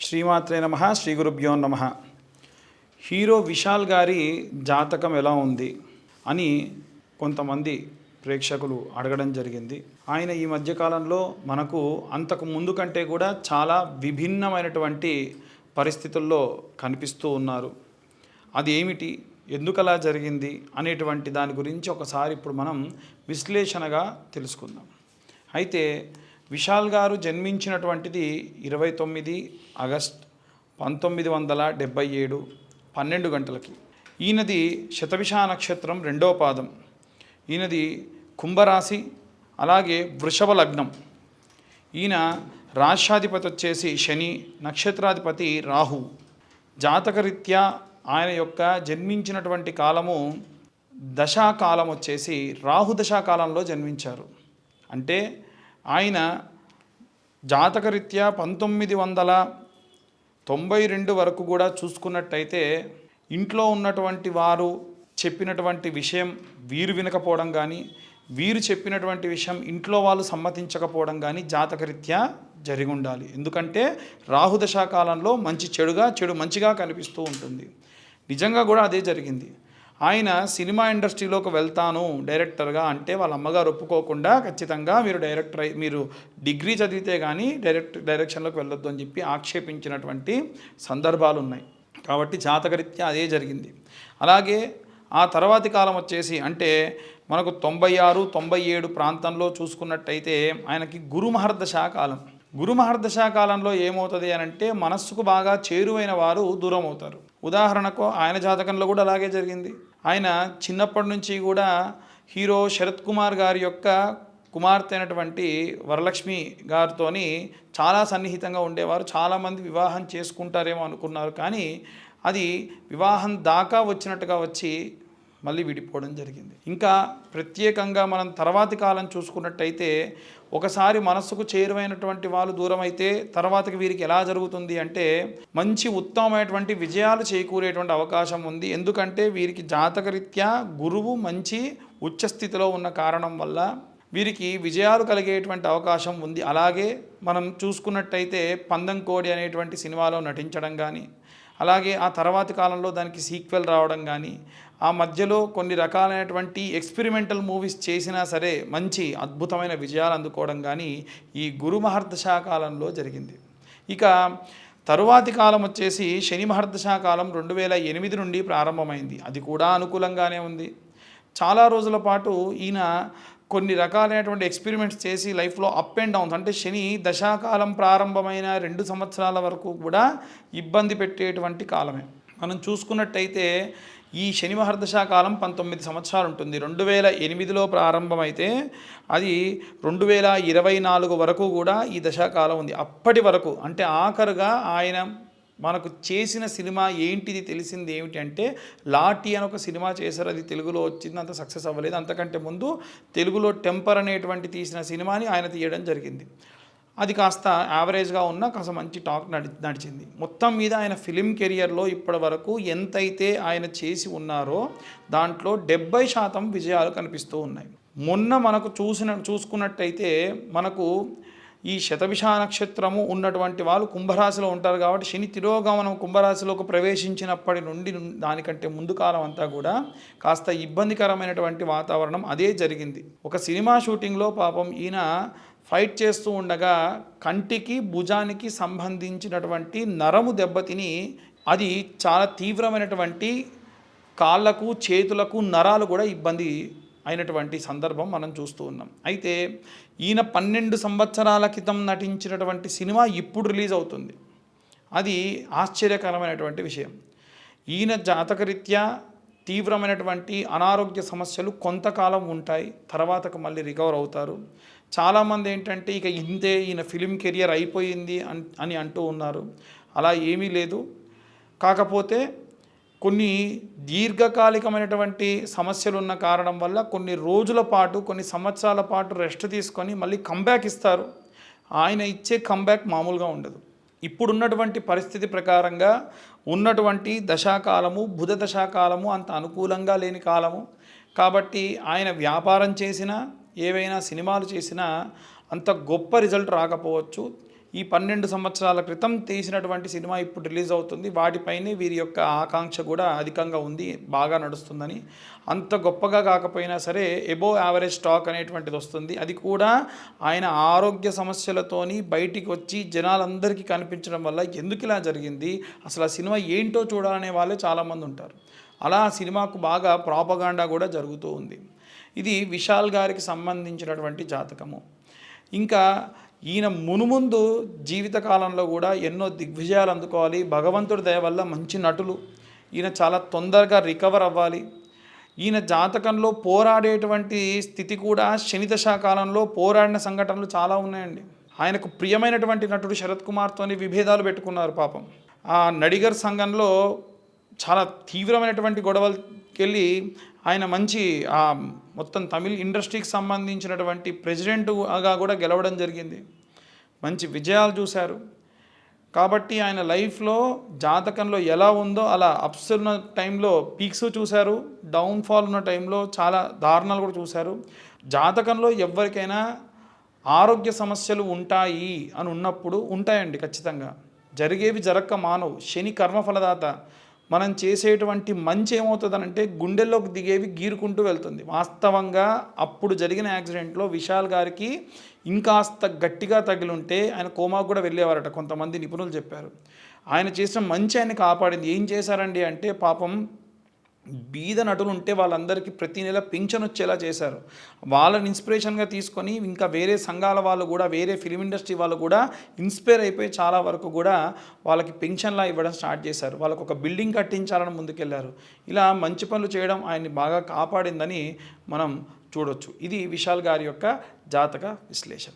శ్రీమాత్రే నమ శ్రీ గురుభ్యో నమ. హీరో విశాల్ గారి జాతకం ఎలా ఉంది అని కొంతమంది ప్రేక్షకులు అడగడం జరిగింది. ఆయన ఈ మధ్యకాలంలో మనకు అంతకు ముందు కంటే కూడా చాలా విభిన్నమైనటువంటి పరిస్థితుల్లో కనిపిస్తూ ఉన్నారు. అది ఏమిటి? ఎందుకలా జరిగింది? అనేటువంటి దాని గురించి ఒకసారి ఇప్పుడు మనం విశ్లేషణగా తెలుసుకుందాం. అయితే విశాల్ గారు జన్మించినటువంటిది ఇరవై తొమ్మిది ఆగస్ట్ పంతొమ్మిది వందల డెబ్భై ఏడు పన్నెండు గంటలకి. ఈయనది శతవిష నక్షత్రం రెండో పాదం. ఈయనది కుంభరాశి అలాగే వృషభ లగ్నం. ఈయన రాష్ట్రాధిపతి వచ్చేసి శని నక్షత్రాధిపతి రాహు. జాతకరీత్యా ఆయన యొక్క జన్మించినటువంటి కాలము దశాకాలం వచ్చేసి రాహు దశాకాలంలో జన్మించారు. అంటే ఆయన జాతకరీత్యా పంతొమ్మిది వందల తొంభై రెండు వరకు కూడా చూసుకున్నట్టయితే ఇంట్లో ఉన్నటువంటి వారు చెప్పినటువంటి విషయం వీరు వినకపోవడం కానీ వీరు చెప్పినటువంటి విషయం ఇంట్లో వాళ్ళు సమ్మతించకపోవడం కానీ జాతకరీత్యా జరిగి ఉండాలి ఎందుకంటే రాహుదశా కాలంలో మంచి చెడుగా చెడు మంచిగా కనిపిస్తూ ఉంటుంది. నిజంగా కూడా అదే జరిగింది. ఆయన సినిమా ఇండస్ట్రీలోకి వెళ్తాను డైరెక్టర్గా అంటే వాళ్ళ అమ్మగారు ఒప్పుకోకుండా ఖచ్చితంగా మీరు డైరెక్టర్ అయి మీరు డిగ్రీ చదివితే కానీ డైరెక్ట్ డైరెక్షన్లోకి వెళ్ళొద్దు అని చెప్పి ఆక్షేపించినటువంటి సందర్భాలు ఉన్నాయి. కాబట్టి జాతకరీత్యా అదే జరిగింది. అలాగే ఆ తర్వాతి కాలం వచ్చేసి అంటే మనకు తొంభై ఆరు తొంభై ఏడు ప్రాంతంలో చూసుకున్నట్టయితే ఆయనకి గురుమహర్దశ కాలం. గురుమహర్దశా కాలంలో ఏమవుతుంది అని అంటే మనస్సుకు బాగా చేరువైన వారు దూరం అవుతారు ఉదాహరణకు ఆయన జాతకంలో కూడా అలాగే జరిగింది. ఆయన చిన్నప్పటి నుంచి కూడా హీరో శరత్ కుమార్ గారి యొక్క కుమార్తె అయినటువంటి వరలక్ష్మి గారితోని చాలా సన్నిహితంగా ఉండేవారు. చాలామంది వివాహం చేసుకుంటారేమో అనుకున్నారు. కానీ అది వివాహం దాకా వచ్చినట్టుగా వచ్చి మళ్ళీ విడిపోవడం జరిగింది. ఇంకా ప్రత్యేకంగా మనం తర్వాతి కాలం చూసుకున్నట్టయితే ఒకసారి మనస్సుకు చేరువైనటువంటి వాళ్ళు దూరం అయితే తర్వాతకి వీరికి ఎలా జరుగుతుంది అంటే మంచి ఉత్తమమైనటువంటి విజయాలు చేకూరేటువంటి అవకాశం ఉంది. ఎందుకంటే వీరికి జాతకరీత్యా గురువు మంచి ఉచ్చస్థితిలో ఉన్న కారణం వల్ల వీరికి విజయాలు కలిగేటువంటి అవకాశం ఉంది. అలాగే మనం చూసుకున్నట్టయితే పందం కోడి అనేటువంటి సినిమాలో నటించడం కానీ అలాగే ఆ తర్వాతి కాలంలో దానికి సీక్వెల్ రావడం కానీ ఆ మధ్యలో కొన్ని రకాలైనటువంటి ఎక్స్పెరిమెంటల్ మూవీస్ చేసినా సరే మంచి అద్భుతమైన విజయాలు అందుకోవడం కానీ ఈ గురు మహర్దశాకాలంలో జరిగింది. ఇక తరువాతి కాలం వచ్చేసి శని మహర్దశా కాలం రెండు వేల ఎనిమిది నుండి ప్రారంభమైంది. అది కూడా అనుకూలంగానే ఉంది. చాలా రోజుల పాటు ఈయన కొన్ని రకాలైనటువంటి ఎక్స్పెరిమెంట్స్ చేసి లైఫ్లో అప్ అండ్ డౌన్స్ అంటే శని దశాకాలం ప్రారంభమైన రెండు సంవత్సరాల వరకు కూడా ఇబ్బంది పెట్టేటువంటి కాలమే. మనం చూసుకున్నట్టయితే ఈ శని మహర్దశా కాలం పంతొమ్మిది సంవత్సరాలు ఉంటుంది. రెండు వేల ఎనిమిదిలో ప్రారంభమైతే అది రెండు వేల ఇరవై నాలుగు వరకు కూడా ఈ దశాకాలం ఉంది. అప్పటి వరకు అంటే ఆఖరుగా ఆయన మనకు చేసిన సినిమా ఏంటిది తెలిసింది ఏమిటి అంటే లాటి అని ఒక సినిమా చేశారు. అది తెలుగులో వచ్చింది. అంత సక్సెస్ అవ్వలేదు. అంతకంటే ముందు తెలుగులో టెంపర్ అనేటువంటి తీసిన సినిమాని ఆయన తీయడం జరిగింది. అది కాస్త యావరేజ్గా ఉన్న కాస్త మంచి టాక్ నడి నడిచింది. మొత్తం మీద ఆయన ఫిలిం కెరియర్లో ఇప్పటి వరకు ఎంతైతే ఆయన చేసి ఉన్నారో దాంట్లో డెబ్బై శాతం విజయాలు కనిపిస్తూ ఉన్నాయి. మొన్న మనకు చూసిన చూసుకున్నట్టయితే మనకు ఈ శతభిష నక్షత్రము ఉన్నటువంటి వాళ్ళు కుంభరాశిలో ఉంటారు కాబట్టి శని తిరోగమనం కుంభరాశిలోకి ప్రవేశించినప్పటి నుండి దానికంటే ముందు కాలం అంతా కూడా కాస్త ఇబ్బందికరమైనటువంటి వాతావరణం అదే జరిగింది. ఒక సినిమా షూటింగ్లో పాపం ఈయన ఫైట్ చేస్తూ ఉండగా కంటికి భుజానికి సంబంధించినటువంటి నరము దెబ్బతిని అది చాలా తీవ్రమైనటువంటి కాళ్ళకు చేతులకు నరాలు కూడా ఇబ్బంది అయినటువంటి సందర్భం మనం చూస్తూ ఉన్నాం. అయితే ఈయన పన్నెండు సంవత్సరాల క్రితం నటించినటువంటి సినిమా ఇప్పుడు రిలీజ్ అవుతుంది. అది ఆశ్చర్యకరమైనటువంటి విషయం. ఈయన జాతకరీత్యా తీవ్రమైనటువంటి అనారోగ్య సమస్యలు కొంతకాలం ఉంటాయి తర్వాతకు మళ్ళీ రికవర్ అవుతారు. చాలామంది ఏంటంటే ఇక ఇంతే ఈయన ఫిలిం కెరియర్ అయిపోయింది అన్- అని అంటూ ఉన్నారు. అలా ఏమీ లేదు. కాకపోతే కొన్ని దీర్ఘకాలికమైనటువంటి సమస్యలు ఉన్న కారణం వల్ల కొన్ని రోజుల పాటు కొన్ని సంవత్సరాల పాటు రెస్ట్ తీసుకొని మళ్ళీ కంబ్యాక్ ఇస్తారు. ఆయన ఇచ్చే కంబ్యాక్ మామూలుగా ఉండదు. ఇప్పుడున్నటువంటి పరిస్థితి ప్రకారంగా ఉన్నటువంటి దశాకాలము బుధ దశాకాలము అంత అనుకూలంగా లేని కాలము. కాబట్టి ఆయన వ్యాపారం చేసినా ఏవైనా సినిమాలు చేసినా అంత గొప్ప రిజల్ట్ రాకపోవచ్చు. ఈ పన్నెండు సంవత్సరాల క్రితం తీసినటువంటి సినిమా ఇప్పుడు రిలీజ్ అవుతుంది. వాటిపైనే వీరి యొక్క ఆకాంక్ష కూడా అధికంగా ఉంది బాగా నడుస్తుందని. అంత గొప్పగా కాకపోయినా సరే ఎబో యావరేజ్ స్టాక్ అనేటువంటిది వస్తుంది. అది కూడా ఆయన ఆరోగ్య సమస్యలతోని బయటికి వచ్చి జనాలందరికీ కనిపించడం వల్ల ఎందుకు ఇలా జరిగింది అసలు ఆ సినిమా ఏంటో చూడాలనే వాళ్ళే చాలామంది ఉంటారు. అలా ఆ సినిమాకు బాగా ప్రాపగాండా కూడా జరుగుతూ ఉంది. ఇది విశాల్ గారికి సంబంధించినటువంటి జాతకము. ఇంకా ఈయన మునుముందు జీవితకాలంలో కూడా ఎన్నో దిగ్విజయాలు అందుకోవాలి. భగవంతుడి దయ వల్ల మంచి నటులు. ఈయన చాలా తొందరగా రికవర్ అవ్వాలి. ఈయన జాతకంలో పోరాడేటువంటి స్థితి కూడా శనిదశా కాలంలో పోరాడిన సంఘటనలు చాలా ఉన్నాయండి. ఆయనకు ప్రియమైనటువంటి నటుడు శరత్ కుమార్తోని విభేదాలు పెట్టుకున్నారు పాపం. ఆ నడిగర్ సంఘంలో చాలా తీవ్రమైనటువంటి గొడవలకెళ్ళి ఆయన మంచి ఆ మొత్తం తమిళ్ ఇండస్ట్రీకి సంబంధించినటువంటి ప్రెసిడెంట్గా కూడా గెలవడం జరిగింది. మంచి విజయాలు చూశారు. కాబట్టి ఆయన లైఫ్లో జాతకంలో ఎలా ఉందో అలా అప్స్ ఉన్న టైంలో పీక్స్ చూశారు. డౌన్ఫాల్ ఉన్న టైంలో చాలా దారుణాలు కూడా చూశారు. జాతకంలో ఎవరికైనా ఆరోగ్య సమస్యలు ఉంటాయి అని ఉన్నప్పుడు ఉంటాయండి ఖచ్చితంగా. జరిగేవి జరక్క మానవు. శని కర్మఫలదాత. మనం చేసేటువంటి మంచి ఏమవుతుందనంటే గుండెల్లోకి దిగేవి గీరుకుంటూ వెళ్తుంది. వాస్తవంగా అప్పుడు జరిగిన యాక్సిడెంట్లో విశాల్ గారికి ఇంకాస్త గట్టిగా తగిలుంటే ఆయన కోమాకు కూడా వెళ్ళేవారట కొంతమంది నిపుణులు చెప్పారు. ఆయన చేసిన మంచి ఆయన కాపాడింది. ఏం చేశారండి అంటే పాపం బీద నటులు ఉంటే వాళ్ళందరికీ ప్రతి నెల పింఛన్ వచ్చేలా చేశారు. వాళ్ళని ఇన్స్పిరేషన్గా తీసుకొని ఇంకా వేరే సంఘాల వాళ్ళు కూడా వేరే ఫిలిం ఇండస్ట్రీ వాళ్ళు కూడా ఇన్స్పైర్ అయిపోయి చాలా వరకు కూడా వాళ్ళకి పెన్షన్లా ఇవ్వడం స్టార్ట్ చేశారు. వాళ్ళకు ఒక బిల్డింగ్ కట్టించాలని ముందుకెళ్ళారు. ఇలా మంచి పనులు చేయడం ఆయన్ని బాగా కాపాడిందని మనం చూడొచ్చు. ఇది విశాల్ గారి యొక్క జాతక విశ్లేషణ.